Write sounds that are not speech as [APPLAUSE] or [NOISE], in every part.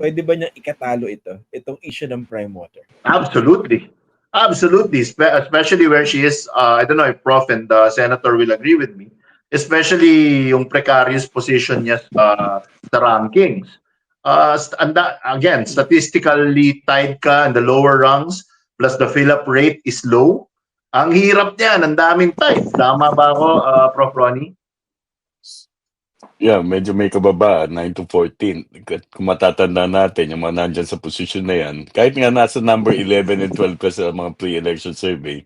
pwede ba niyang ikatalo ito, itong issue ng prime water? Absolutely. Absolutely. Spe- especially where she is, uh, I don't know if Prof and the Senator will agree with me, especially yung precarious position niya sa, sa rankings. Uh, st- anda, again, statistically tied ka in the lower rungs, plus the fill-up rate is low. Ang hirap niyan, ang daming tied. Tama ba ako, uh, Prof. Ronnie? Yeah, medyo may kababa, 9 to 14. Kat- Kung matatanda natin, yung mga nandyan sa posisyon na yan, kahit nga nasa number 11 and 12 ka sa mga pre-election survey,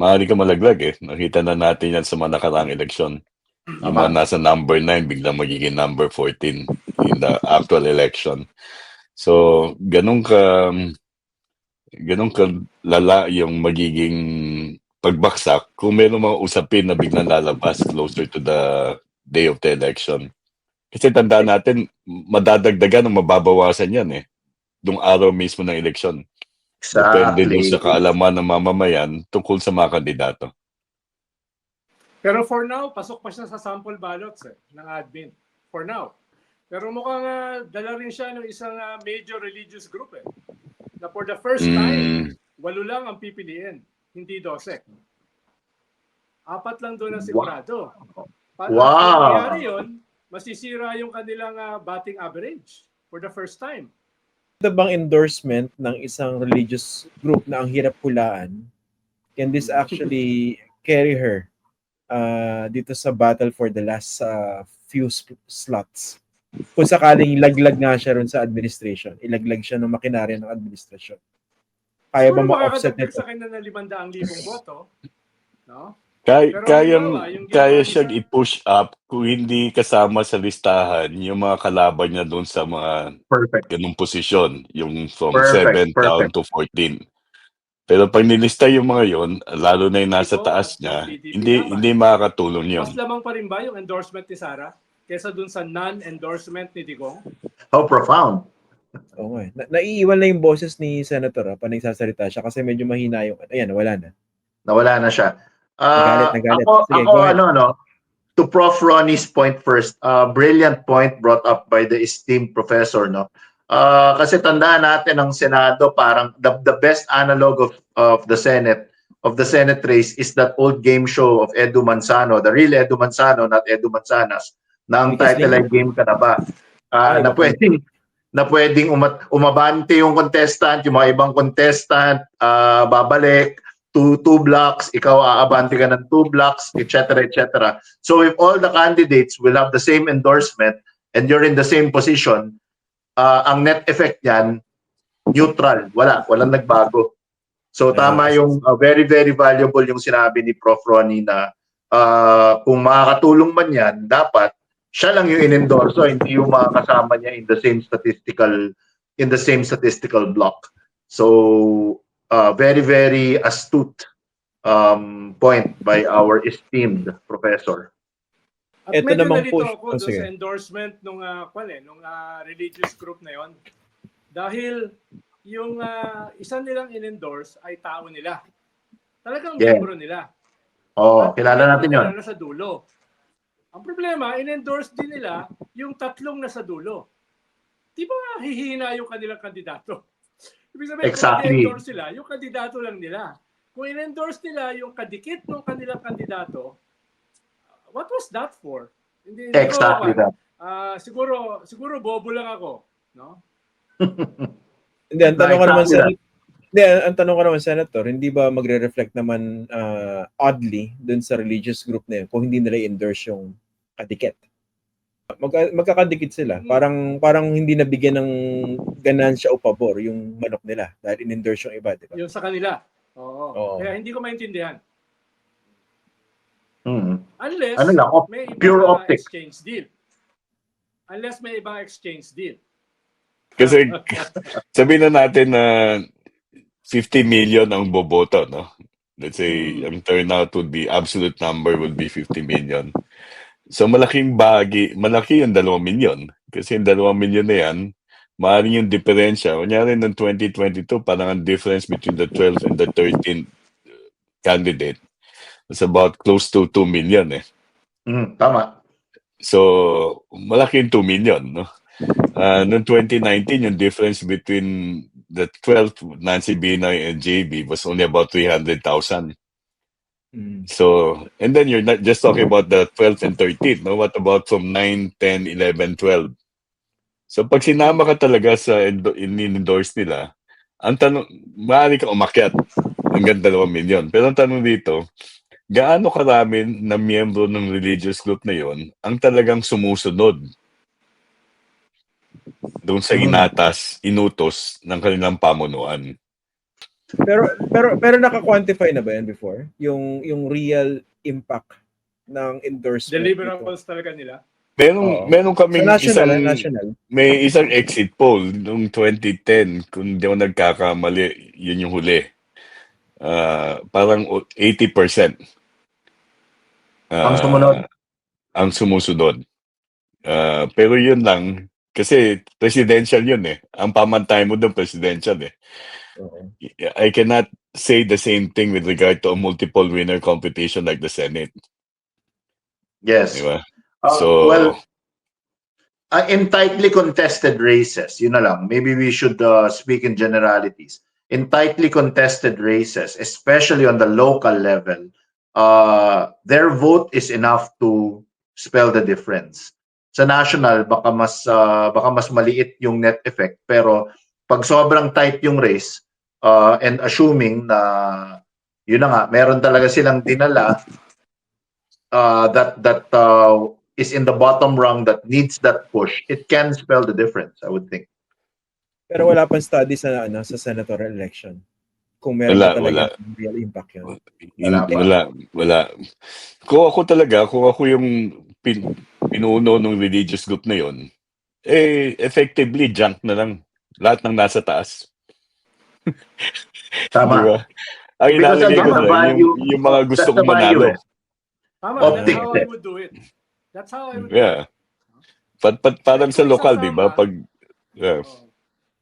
maaari ka malaglag eh. Nakita na natin yan sa mga nakaraang eleksyon. Yung mga nasa number 9, biglang magiging number 14 in the actual election. So, ganun ka, ganun ka lala yung magiging pagbaksak kung meron mga usapin na biglang lalabas closer to the day of the election. Kasi tandaan natin, madadagdagan o mababawasan yan eh. Dung araw mismo ng eleksyon. Depende doon sa kaalaman ng mamamayan tungkol sa mga kandidato. Pero for now, pasok pa siya sa sample ballots eh, ng admin. For now. Pero mukhang uh, dala rin siya ng isang ah, major religious group eh. Na for the first Mm. time, walo lang ang pipiliin, hindi 12. Apat lang doon ang sigurado. Pa- Wow. Kung mangyari yun, masisira yung kanilang ah, batting average for the first time. Ito bang endorsement ng isang religious group na ang hirap hulaan? Can this actually [LAUGHS] carry her uh, dito sa battle for the last uh, few sp- slots? Kung sakaling laglag nga siya ron sa administration, ilaglag siya ng makinarya ng administration. Kaya ba ma-offset makakadagdag nito? sa kanya ng 500,000 boto. No? Kaya, Pero kayang, halimbawa, yung kaya siyang i-push up kung hindi kasama sa listahan yung mga kalaban niya doon sa mga Perfect. ganung posisyon, yung from Perfect, 7 down perfect. to 14. Pero pag nilista yung mga yon, lalo na yung nasa Ito, taas niya, PDP hindi naman. hindi makakatulong yun. Mas lamang pa rin ba yung endorsement ni Sara kesa dun sa non-endorsement ni Digong? How profound. Oo nga. eh. Na- naiiwan na yung boses ni Senator ah, pa nagsasalita siya kasi medyo mahina yung, ayan, wala na. Nawala na siya. Nagalit, Ah, nagalit. Ako, Sige, ako ano, no, to Prof. Ronnie's point first, uh, brilliant point brought up by the esteemed professor, no? Ah, kasi tandaan natin ang Senado parang the, the best analog of of the Senate of the Senate race is that old game show of Edu Manzano, the real Edu Manzano, not Edu Manzanas, na ang Because title ay game ka na ba? Ah, Ay, na pwedeng na pwedeng umat, umabante yung contestant, yung mga ibang contestant, ah, babalik, two, two blocks, ikaw aabante ka ng two blocks, etc. etc. So if all the candidates will have the same endorsement and you're in the same position, uh, ang net effect niyan, neutral. Wala, walang nagbago. So tama yung uh, very, very valuable yung sinabi ni Prof. Ronnie na uh, kung makakatulong man yan, dapat siya lang yung inendorso, hindi yung mga kasama niya in the same statistical in the same statistical block. So uh, very, very astute um, point by our esteemed professor. At Ito medyo namang nalito push- ako oh, doon sige. sa endorsement nung uh, kwan eh, nung ah, religious group na yon. Dahil yung ah, isa nilang in-endorse ay tao nila. Talagang Yeah. membro nila. Oh, At kilala natin yon. Nasa dulo. Ang problema, in-endorse din nila yung tatlong nasa dulo. Di ba hihina yung kanilang kandidato? Ibig sabihin, Exactly. kung sila, yung kandidato lang nila. Kung in-endorse nila yung kadikit ng kanilang kandidato, what was that for? Hindi, Exactly alam. that. Ah, siguro siguro bobo lang ako, no? [LAUGHS] Hindi, ang tanong ko naman, Senator, hindi, ang ang tanong ko naman, Senator, hindi ba magre-reflect naman uh, oddly dun sa religious group na yun kung hindi nila endorse yung kadikit? Mag, magkakadikit sila. Hmm. Parang parang hindi nabigyan ng ganansya o pabor yung manok nila dahil in-endorse yung iba, di ba? Yung sa kanila. Oo. Oo. Kaya hindi ko maintindihan. Hmm. Unless Ano lang, op- may pure ah, optic. exchange deal. Unless may ibang exchange deal. Kasi [LAUGHS] sabihin na natin na 50 million ang boboto, no? Let's say, Mm. ang turnout would be, absolute number would be 50 million. So malaking bahagi, malaki yung 2 million. Kasi yung 2 million na yan, maaaring yung diferensya. Kunyari ng 2022, parang ang difference between the 12 and the 13 candidate is about close to 2 million eh. Hmm, tama. So, malaki yung 2 million, no? Uh, noong 2019, yung difference between the 12th Nancy Binay and JB was only about 300,000. Mm. So, and then you're not just talking about the 12th and 13th, no? What about from 9, 10, 11, 12? So, pag sinama ka talaga sa endo- in-endorse nila, ang tanong, maaari ka umakyat hanggang 2 milyon. Pero ang tanong dito, gaano karami na miyembro ng religious group na yon ang talagang sumusunod doon sa inatas, inutos ng kanilang pamunuan? Pero pero pero naka-quantify na ba yan before? Yung yung real impact ng endorsement. Deliverables talaga nila. Meron, Oo. meron Sa kaming national, isang, national. may isang exit poll noong 2010, kung di ako nagkakamali, yun yung huli. Ah, parang o- 80%. ah, Ang sumunod. Ang sumusunod. Ah, pero yun lang, kasi presidential yun eh. Ang pamantay mo doon, presidential eh. Oo. I cannot say the same thing with regard to a multiple winner competition like the Senate. Yes. Di ba? Uh, So, well, uh, in tightly contested races, yun na lang. Maybe we should uh, speak in generalities. In tightly contested races, especially on the local level, uh, their vote is enough to spell the difference. Sa national, baka mas uh, baka mas maliit yung net effect, pero pag sobrang tight yung race, uh, and assuming na yun na nga, meron talaga silang dinala uh, that that uh, is in the bottom rung that needs that push, it can spell the difference, I would think. Pero wala pang study sa ano sa senatorial election. Kung meron Wala, talaga wala. real impact yun. Wala pa. wala, wala. Kung ako talaga, kung ako yung pin, pinuno ng religious group na yon, eh, effectively, junk na lang. Lahat ng nasa taas. [LAUGHS] Tama. Di ba? Ang again, ko na, yung, yung mga gusto kong manalo. eh. Tama, that's how I would do it. That's how I would Yeah. Pat, pat, parang sa lokal, di ba? Pag, yeah. Oh.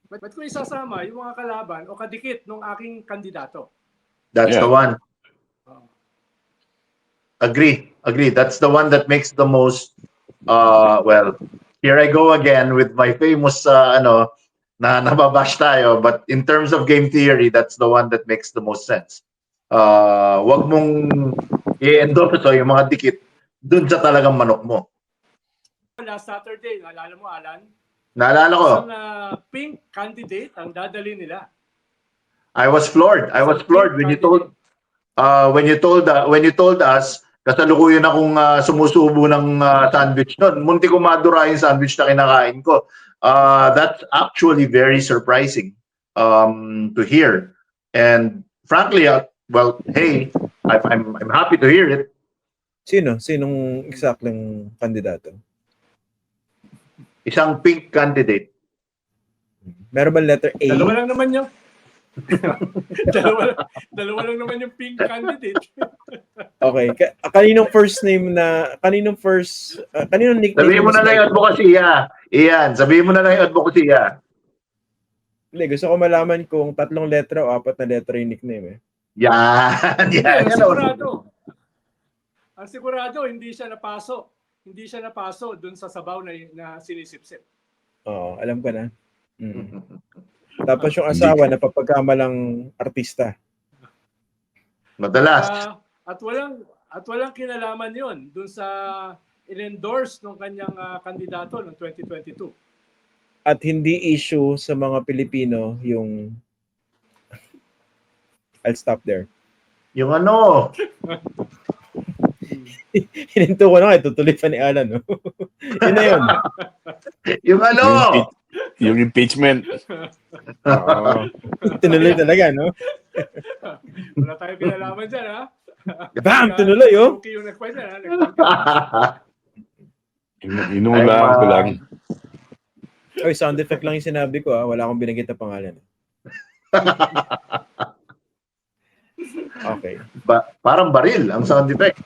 But, but kung isasama yung mga kalaban o kadikit ng aking kandidato. That's Yeah. the one. Oh. Agree. Agree. That's the one that makes the most uh well, here I go again with my famous uh, ano na [LAUGHS] nababash tayo but in terms of game theory that's the one that makes the most sense. Uh wag mong i-endorse o yung mga dikit dun sa talagang manok mo. Last Saturday, naalala mo, Alan? Naalala ko, Isang ah, pink candidate ang dadali nila. I was floored. I was floored when you told uh, when you told uh, when you told us kasalukuyan akong uh, sumusubo ng uh, sandwich noon. Munti ko madura yung sandwich na kinakain ko. Uh, that's actually very surprising um, to hear. And frankly, uh, well, hey, I'm, I'm, I'm happy to hear it. Sino? Sinong eksaktong kandidato? Isang pink candidate. Meron ba letter A? Dalawa lang naman yung [LAUGHS] dalawa, dalawa lang naman yung pink candidate. [LAUGHS] Okay. Ka- kaninong first name na, kaninong first, uh, kaninong nickname? Sabihin mo na lang yung advocacy, Iyan, sabihin mo na lang yung advocacy, Hindi, gusto ko malaman kung tatlong letra o apat na letra yung nickname eh. Yan, yan. sigurado. Ang sigurado, hindi siya napaso. Hindi siya napaso dun sa sabaw na, na sinisipsip. Oo, alam ko na. Mm. [LAUGHS] Tapos yung asawa na papagkamalang artista. Madalas. Ah, at walang at walang kinalaman 'yon dun sa in-endorse ng kanyang ah, kandidato noong 2022. At hindi issue sa mga Pilipino yung I'll stop there. Yung ano, [LAUGHS] Hininto ko na nga, tutuloy pa ni Alan. No? [LAUGHS] yun na yun. yung ano. Yung, impe- yung impeachment. [LAUGHS] Oo. Tinuloy talaga, no? Wala tayong kinalaman diyan ha. Bam! Tinuloy, oh! Okay yung nagkwento ha. Inu- Inulaan ko lang. Oy, sound effect lang yung sinabi ko, ah. Wala akong binanggit na pangalan. Okay. ba, parang baril ang sound effect.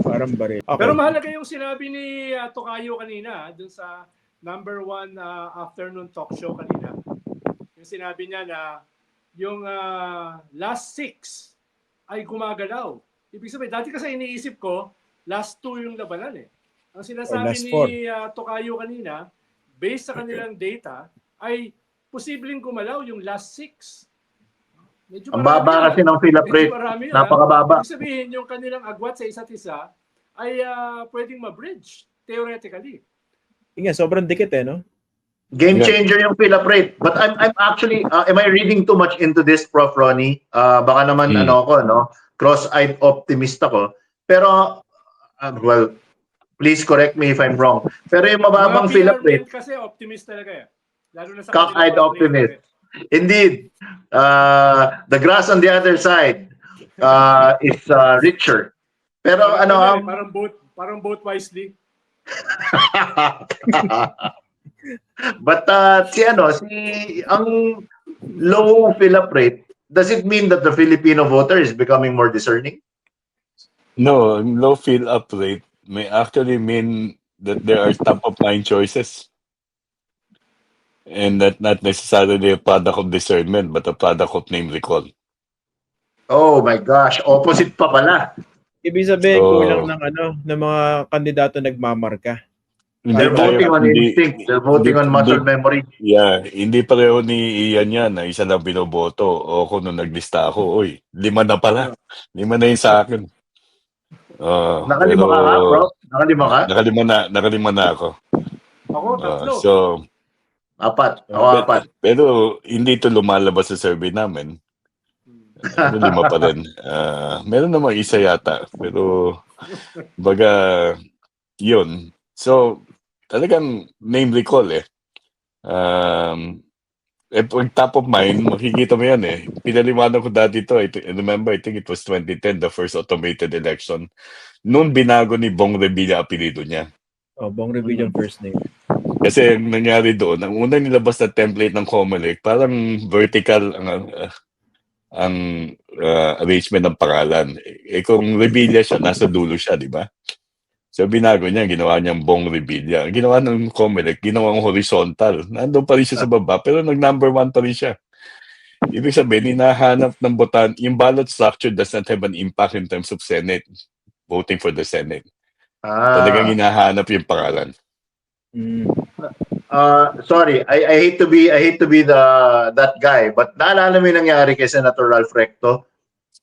Parang baril. Okay. Pero mahalaga yung sinabi ni ah, Tokayo kanina dun sa number one ah, afternoon talk show kanina. Yung sinabi niya na yung ah, last six ay gumagalaw. Ibig sabihin, dati kasi iniisip ko, last two yung labanan eh. Ang sinasabi last ni ah, Tokayo kanina, based sa kanilang data, ay posibleng gumalaw yung last six. Medyo Ang baba yun, kasi ah. ng fill-up Medyo rate. marami ah. Napakababa. Ibig sabihin, yung kanilang agwat sa isa't isa ay ah, pwedeng ma-bridge, theoretically. Nga, sobrang dikit eh, no? Game changer yung fill-up rate. But I'm I'm actually uh, am I reading too much into this Prof Ronnie? Uh, baka naman Hmm. ano ako no, cross-eyed optimist ako. Pero uh, well, please correct me if I'm wrong. Pero yung mababang Mga fill-up rate, men kasi optimist talaga eh. Lalo na sa Cock-eyed optimist. indeed, uh, the grass on the other side uh, is uh, richer. Pero ano, um, parang vote, parang vote wisely. [LAUGHS] But uh, si ano, si ang low fill-up rate, does it mean that the Filipino voter is becoming more discerning? No, low fill up rate may actually mean that there are top of mind choices. And that not necessarily a product of discernment, but a product of name recall. Oh my gosh, opposite pa pala. Ibig sabihin, So- kulang ng ano, ng mga kandidato nagmamarka. They're tayo- voting on hindi- instinct. They're voting on hindi- muscle memory. Yeah, hindi pareho ni Ian yan na isa lang binoboto. O ako nung naglista ako, oy, lima na pala. Lima na yun sa akin. Uh, Nakalima ka ha, bro? Nakalima ka? Nakalima na, nakalima na ako. Ako, Uh, tatlo. so, Apat. Oh, Ako apat. pero hindi ito lumalabas sa survey namin. Ano, lima pa rin. Ah, meron namang isa yata. Pero, baga, yun. So, talagang name recall eh. Um, eh, pag top of mind, makikita mo yan eh. Pinaliwanag ko dati to. I remember, I think it was 2010, the first automated election. Noon binago ni Bong Revilla apelido niya. Oh, Bong Revilla yung first name. Kasi ang nangyari doon, ang unang nilabas na template ng Comelec, parang vertical ang uh, ang uh, arrangement ng pangalan. Eh kung Revilla siya, nasa dulo siya, di ba? So binago niya, ginawa niyang Bong Revilla. Ginawa ng Comelec, ginawang horizontal. Nandun pa rin siya sa baba, pero nag-number one pa rin siya. Ibig sabihin, hinahanap ng botan, yung ballot structure does not have an impact in terms of Senate, voting for the Senate. Ah, Talagang hinahanap yung pangalan. Mm. uh, sorry, I, I hate to be I hate to be the that guy, but naalala mo yung nangyari kay Senator Ralph Recto?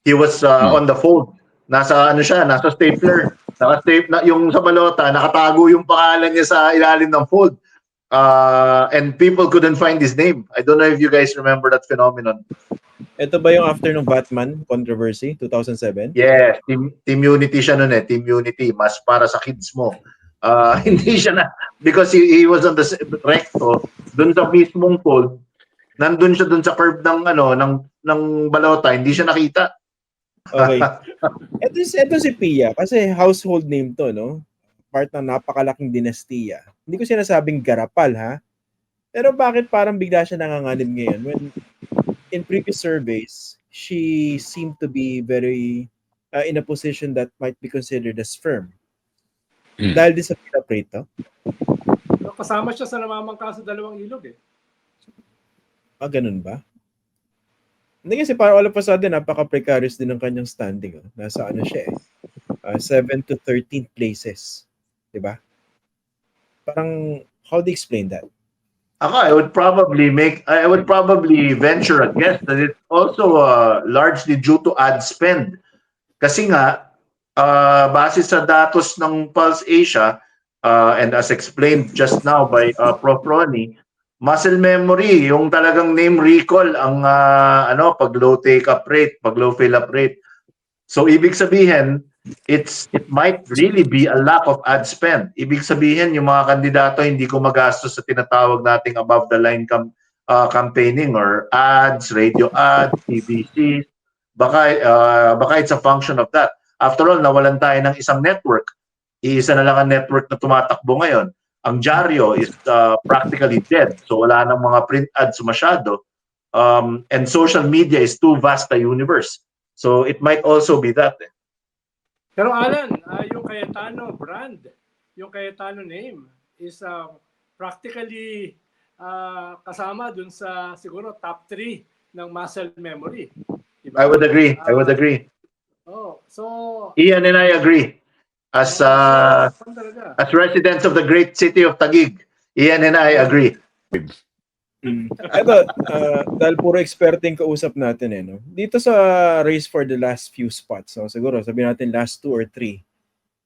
He was uh, Hmm. on the fold. Nasa ano siya, nasa stapler. Naka-staple na yung sa balota, nakatago yung pangalan niya sa ilalim ng fold. Uh, and people couldn't find his name. I don't know if you guys remember that phenomenon. Ito ba yung after ng Batman controversy, 2007? Yes, team, team unity siya noon eh. Team unity, mas para sa kids mo. Uh, [LAUGHS] hindi siya na, because he, he was on the recto, dun sa mismong fold, nandun siya dun sa curve ng, ano, ng, ng balota, hindi siya nakita. Okay. [LAUGHS] ito, si- ito si Pia, kasi household name to, no? Part ng napakalaking dinastiya. Hindi ko sinasabing garapal, ha? Pero bakit parang bigla siya nanganganib ngayon? When in previous surveys, she seemed to be very uh, in a position that might be considered as firm. Hmm. Dahil din sa fill-up rate to. Kasama siya sa namamangka sa dalawang ilog eh. Ah, ganun ba? Hindi kasi parang all of a sudden, napaka-precarious din ng kanyang standing. Oh. Nasa ano siya eh. Uh, 7 to 13 places. Ba? Parang, how do you explain that? Ako, I would probably make, I would probably venture a guess that it's also uh, largely due to ad spend. Kasi nga, uh, base sa datos ng Pulse Asia, uh, and as explained just now by uh, Prof. Ronnie, muscle memory, yung talagang name recall, ang uh, ano, pag low take-up rate, pag low fill-up rate. So, ibig sabihin, it's it might really be a lack of ad spend. Ibig sabihin, yung mga kandidato hindi ko magastos sa tinatawag nating above the line cam, uh, campaigning or ads, radio ads, TVC. Baka uh, baka it's a function of that. After all, nawalan tayo ng isang network. Iisa na lang ang network na tumatakbo ngayon. Ang Diario is uh, practically dead. So wala nang mga print ads masyado. Um, and social media is too vast a universe. So it might also be that. eh. Pero Alan, ah, yung Cayetano brand, yung Cayetano name is ah, practically ah, kasama dun sa siguro top 3 ng muscle memory. Diba? I would agree. I would agree. Oh, so Ian and I agree. As uh, as residents of the great city of Taguig, Ian and I agree. Mm. Ito, ah, dahil puro experting kausap natin eh, no? Dito sa race for the last few spots, no? siguro sabihin natin last two or three,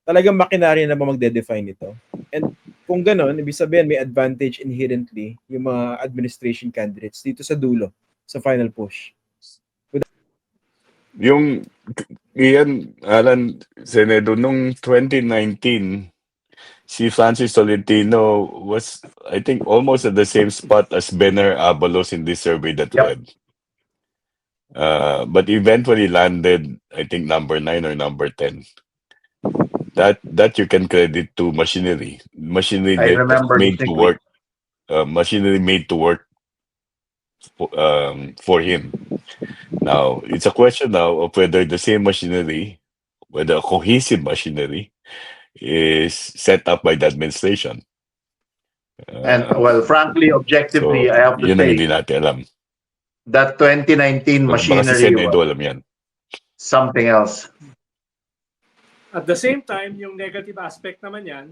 talagang makinarya na ba magde-define ito? And kung ganon, ibig sabihin may advantage inherently yung mga administration candidates dito sa dulo, sa final push. Yung Ian, Alan, Senedo, nung 2019, si Francis Tolentino was, I think, almost at the same spot as Benner Abalos in this survey that we Yep. had. Uh, but eventually landed, I think, number nine or number 10. That that you can credit to machinery. Machinery I that made to work. Uh, machinery made to work um, for him. Now, it's a question now of whether the same machinery, whether a cohesive machinery, is set up by the administration. And Uh, well, frankly, objectively, so, I have to yun say hindi natin alam. that 2019 Baka si machinery Senedo was alam yan. something else. At the same time, yung negative aspect naman yan,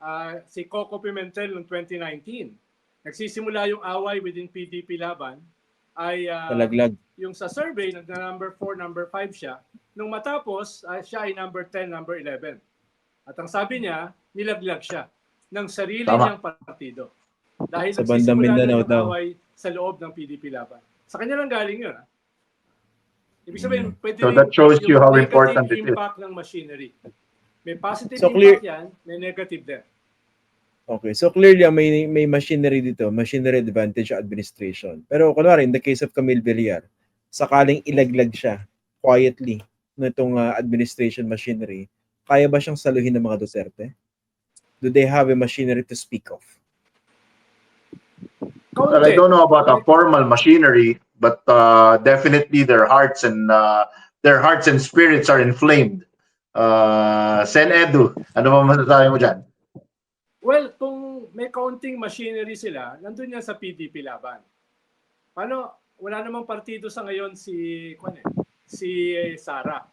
ah, si Coco Pimentel noong 2019, nagsisimula yung away within PDP Laban, ay ah, Talaglag. yung sa survey, nagna number 4, number 5 siya. Nung matapos, ah, siya ay number 10, number 11. At ang sabi niya, nilaglag siya ng sarili Tama. niyang partido. Dahil Sa bandang Mindanao yung daw. away sa loob ng PDP Laban. Sa kanya lang galing yun. ah. Ibig sabihin, pwede So rin that shows you how important it is. impact ng machinery. May positive So, impact clear- yan, may negative din. Okay, so clearly ah, may may machinery dito, machinery advantage administration. Pero kunwari, in the case of Camille Villar, sakaling ilaglag siya quietly nitong ah, administration machinery, kaya ba siyang saluhin ng mga Duterte? Do they have a machinery to speak of? But I don't know about a formal machinery, but uh, definitely their hearts and uh, their hearts and spirits are inflamed. Uh, Sen Edu, ano ba masasabi mo dyan? Well, kung may counting machinery sila, nandun yan sa PDP laban. Paano, wala namang partido sa ngayon si, kwan eh, si eh, Sara.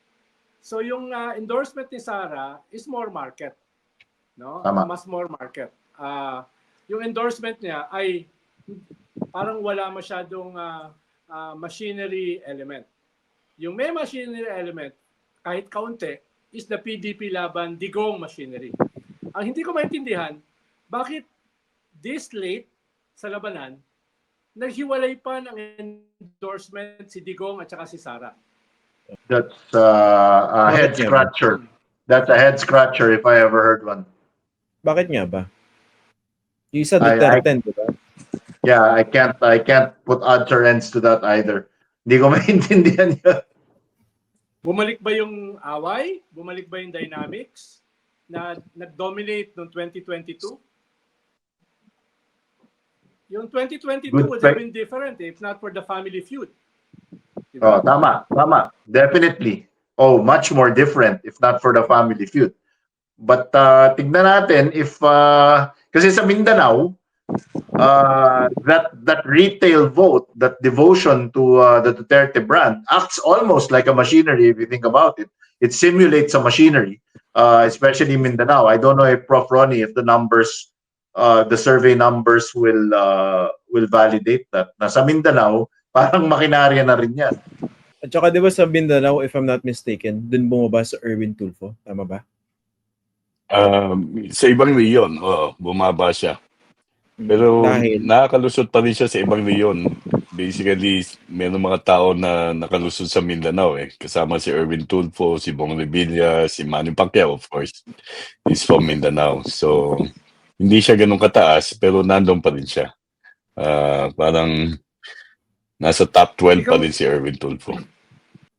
So yung ah, endorsement ni Sara is more market. No? Tama. Mas more market. Ah, yung endorsement niya ay parang wala masyadong ah, ah, machinery element. Yung may machinery element, kahit kaunti, is the PDP laban digong machinery. Ang hindi ko maintindihan, bakit this late sa labanan, naghiwalay pa ng endorsement si Digong at saka si Sara. That's uh, a head scratcher. That's a head scratcher if I ever heard one. Bakit nga ba? Yung isa Duterte, di ba? Yeah, I can't I can't put odds or ends to that either. Hindi ko [LAUGHS] maintindihan yun. Bumalik ba yung away? Bumalik ba yung dynamics na nag-dominate noong 2022? Yung 2022 Good would have been different if not for the family feud. Oh, Diba? tama, tama. Definitely. Oh, much more different if not for the family feud. But uh, tignan natin if uh, kasi sa Mindanao uh, that that retail vote, that devotion to uh, the Duterte brand acts almost like a machinery if you think about it. It simulates a machinery, uh, especially Mindanao. I don't know if Prof. Ronnie, if the numbers, uh, the survey numbers will uh, will validate that. Na sa Mindanao, [LAUGHS] parang makinarya na rin yan. At saka di ba sa Mindanao, if I'm not mistaken, dun bumaba sa Erwin Tulfo. Tama ba? Um, sa ibang reyon, oh, bumaba siya. Pero Dahil, nakakalusot pa rin siya sa ibang reyon. Basically, meron mga tao na nakalusot sa Mindanao eh. Kasama si Erwin Tulfo, si Bong Revilla, si Manny Pacquiao, of course. He's from Mindanao. So, hindi siya ganun kataas, pero nandun pa rin siya. Ah, parang nasa top 12 pa rin si Erwin Tulfo.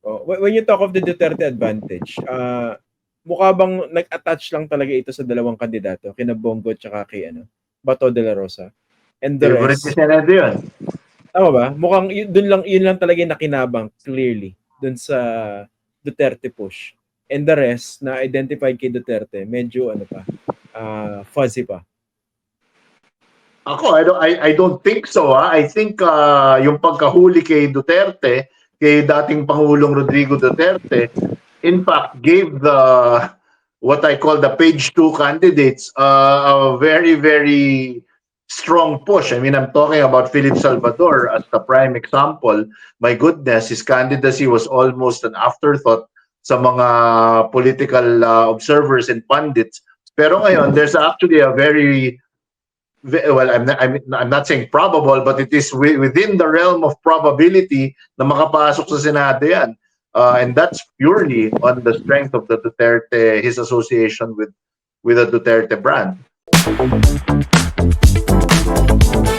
oh, when you talk of the Duterte advantage, uh, mukha bang nag-attach lang talaga ito sa dalawang kandidato, kina Bongo at kay ano, Bato de la Rosa. And the Favorite rest, ni Senedo yun. Tama ba? Mukhang yun, dun lang, yun lang talaga yung nakinabang clearly dun sa Duterte push. And the rest na identified kay Duterte, medyo ano pa, ah, fuzzy pa. Ako, I don't, I, I don't think so. Ha? I think uh, yung pagkahuli kay Duterte, kay dating Pangulong Rodrigo Duterte, in fact, gave the, what I call the page two candidates uh, a very, very strong push. I mean, I'm talking about Philip Salvador as the prime example. My goodness, his candidacy was almost an afterthought sa mga political uh, observers and pundits. Pero ngayon, there's actually a very ve- well, I'm not, I'm, I'm not saying probable, but it is wi- within the realm of probability na makapasok sa Senado yan. Uh, and that's purely on the strength of the Duterte, his association with with the Duterte brand. Thank